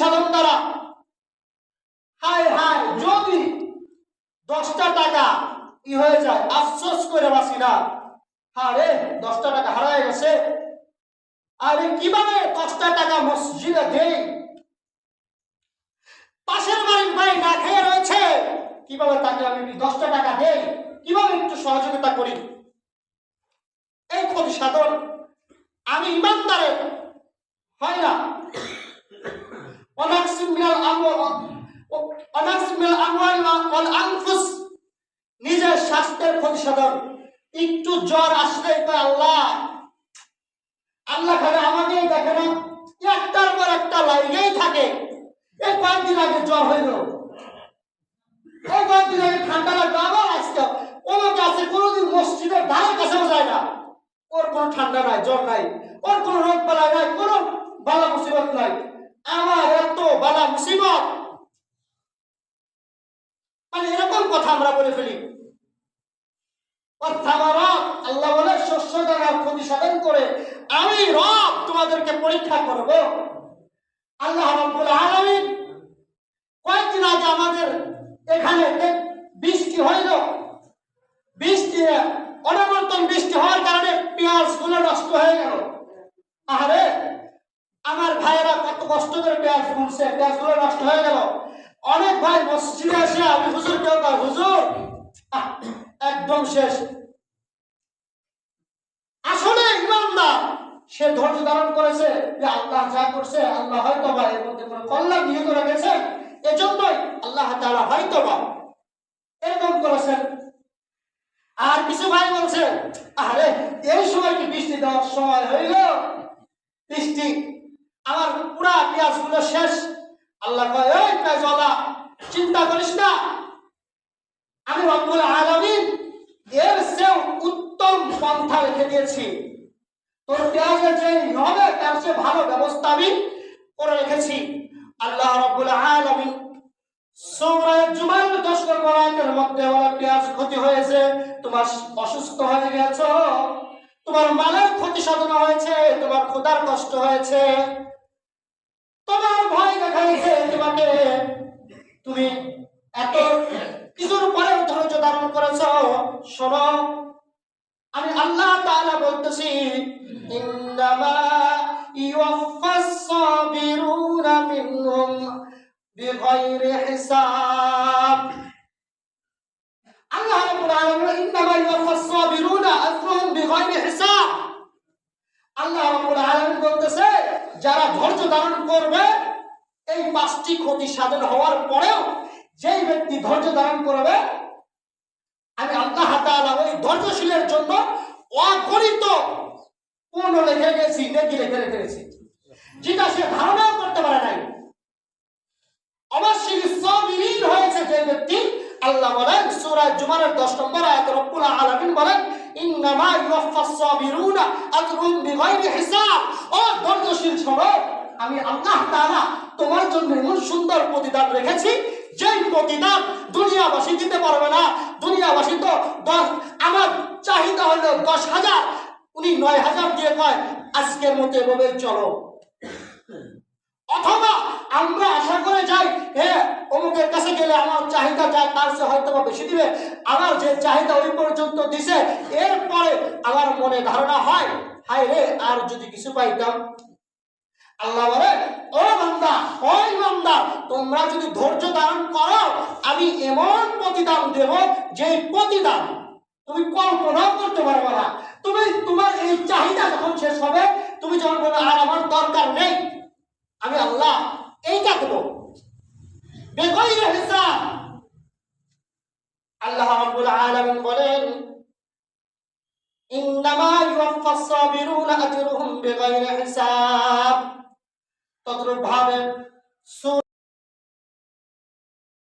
সাধন দ্বারা হায় হায়, যদি দশটা টাকা ই হয়ে যায়, আফসোস করে বাসি না। আরে দশটা টাকা হারায় গেছে। আরে কীভাবে দশটা টাকা মসজিদে দেই? পাশের বাড়ির ভাই না খেয়ে রয়েছে। কীভাবে তাকে আমি দশটা টাকা দেই? কীভাবে একটু সহযোগিতা করি? এই ক্ষতি সাধন আমি ইমানদারের হয় না। মিনাল আমওয়াল অনাক্সিম মিনাল আমওয়াল ওয়াল আনফুস নিজের স্বাস্থ্যের ক্ষতি সাধন একটু জ্বর আসলেই তো আল্লাহ আল্লাহ খালি আমাকেই দেখে না? একটার পর একটা লাইনেই থাকে। এই কয়েকদিন আগে জ্বর হইল এই কয়েকদিন আগে ঠান্ডা লাগল, আবার আজকে অমুক আছে কোনোদিন মসজিদের ধারে কাছেও যায় না। ওর কোনো ঠান্ডা নাই, জ্বর নাই। ওর কোনো রোগ বালাই নাই, কোনো বালা মুসিবত নাই। আমার বালা মুসিবত। মানে এরকম কথা আমরা বলে ফেলি। আল্লাহ বলে শস্য দ্বারা ক্ষতি সাধন করে, আমি রব তোমাদেরকে পরীক্ষা করব। আল্লাহ রাব্বুল আলামিন কয়েকদিন আগে আমাদের এখানে বৃষ্টি হইল, বৃষ্টি, অনবর্তন বৃষ্টি হওয়ার কারণে পেঁয়াজগুলো নষ্ট হয়ে গেল। আরে আমার ভাইয়েরা কত কষ্ট করে পেঁয়াজ বুনছে পেঁয়াজগুলো নষ্ট হয়ে গেল। অনেক ভাই মসজিদে এসে আমি হুজুর কেউ কয়, হুজুর একদম শেষ। আসলে ইমানদার সে ধৈর্য ধারণ করেছে যে আল্লাহ যা করছে আল্লাহ হয়তো বা এর মধ্যে কোনো কল্যাণ নিহিত রেখেছেন এজন্যই আল্লাহ তাআলা হয়তো বা এরকম করেছেন। আর কিছু ভাই বলছে আরে এই সময় কি বৃষ্টি দেওয়ার সময় হইল? বৃষ্টি আমার পুরা পেঁয়াজগুলো শেষ আল্লাহ চিন্তা করিস না। আমি রব্বুল আলামিন এর চেয়েও উত্তম পন্থা রেখে দিয়েছি। তোর পেঁয়াজের যে হবে, তার চেয়ে ভালো ব্যবস্থা আমি করে রেখেছি। আল্লাহ রব্বুল আলামিন জুমার 10 নম্বর আয়াতের মধ্যে পেঁয়াজ ক্ষতি হয়েছে, তোমার অসুস্থ হয়ে গেছো। তোমার মালের ক্ষতি সাধন হয়েছে, তোমার ক্ষুধার কষ্ট হয়েছে। তুমি এত কিছুর পরেও ধৈর্য ধারণ করেছ। শোনো, আমি আল্লাহ তাআলা বলতেছি, ইন্নামা ইউফাস সাবিরুনা মিনহুম বিগাইরি হিসাব। আল্লাহ আল্লাহ রাব্বুল আলামিন যারা ধৈর্য ধারণ করবে এই পাঁচটি ক্ষতি সাধন হওয়ার পরেও যেই ব্যক্তি ধৈর্য ধারণ করবে, আমি আল্লাহ ওই ধৈর্যশীলের জন্য অগণিত পূর্ণ রেখে গেছি, নেকি রেখে রেখেছি, যেটা সে ধারণাও করতে পারে নাই। অবশ্যই সাবিরিন হয়েছে যে ব্যক্তি আল্লাহ বলেন, সূরা জুমারের 10 নম্বর আয়াত রব্বুল আলামিন বলেন, ইন্নামা ইউফাস সাবিরুনা আজরুহুম বিগাইরি হিসাব। ও ধৈর্যশীল শোনো আমি আল্লাহ তাআলা তোমার জন্য এমন সুন্দর প্রতিদান রেখেছি, যেই প্রতিদান দুনিয়াবাসী দিতে পারবে না। দুনিয়াবাসী তো দশ, আমার চাহিদা হলো দশ হাজার, উনি নয় হাজার দিয়ে কয়, আজকের মতো এভাবে চলো। অথবা আমরা আশা করে যাই, হে, অমুকের কাছে গেলে আমার চাহিদা যা তার সে হয়তো বা বেশি দিবে, আমার যে চাহিদা ওই পর্যন্ত দিছে। এরপরে আমার মনে ধারণা হয়, হায় রে, আর যদি কিছু পাইতাম আল্লাহ বলে, ও বান্দা ও বান্দা, তোমরা যদি ধৈর্য ধারণ করো, আমি এমন প্রতিদান দেব যে প্রতিদান তুমি কল্পনাও করতে পারবে না। তুমি, তোমার এই চাহিদা যখন শেষ হবে, তুমি যখন বলবে, আর আমার দরকার নেই, আমি আল্লাহ এইটা দেব। বেগৈর হিসাব আল্লাহ রাব্বুল আলামিন বলেন, ইন্নামা ইউফাস সাবিরুনা আজরুহুম বিগাইরি হিসাব। তদ্রূপ ভাবে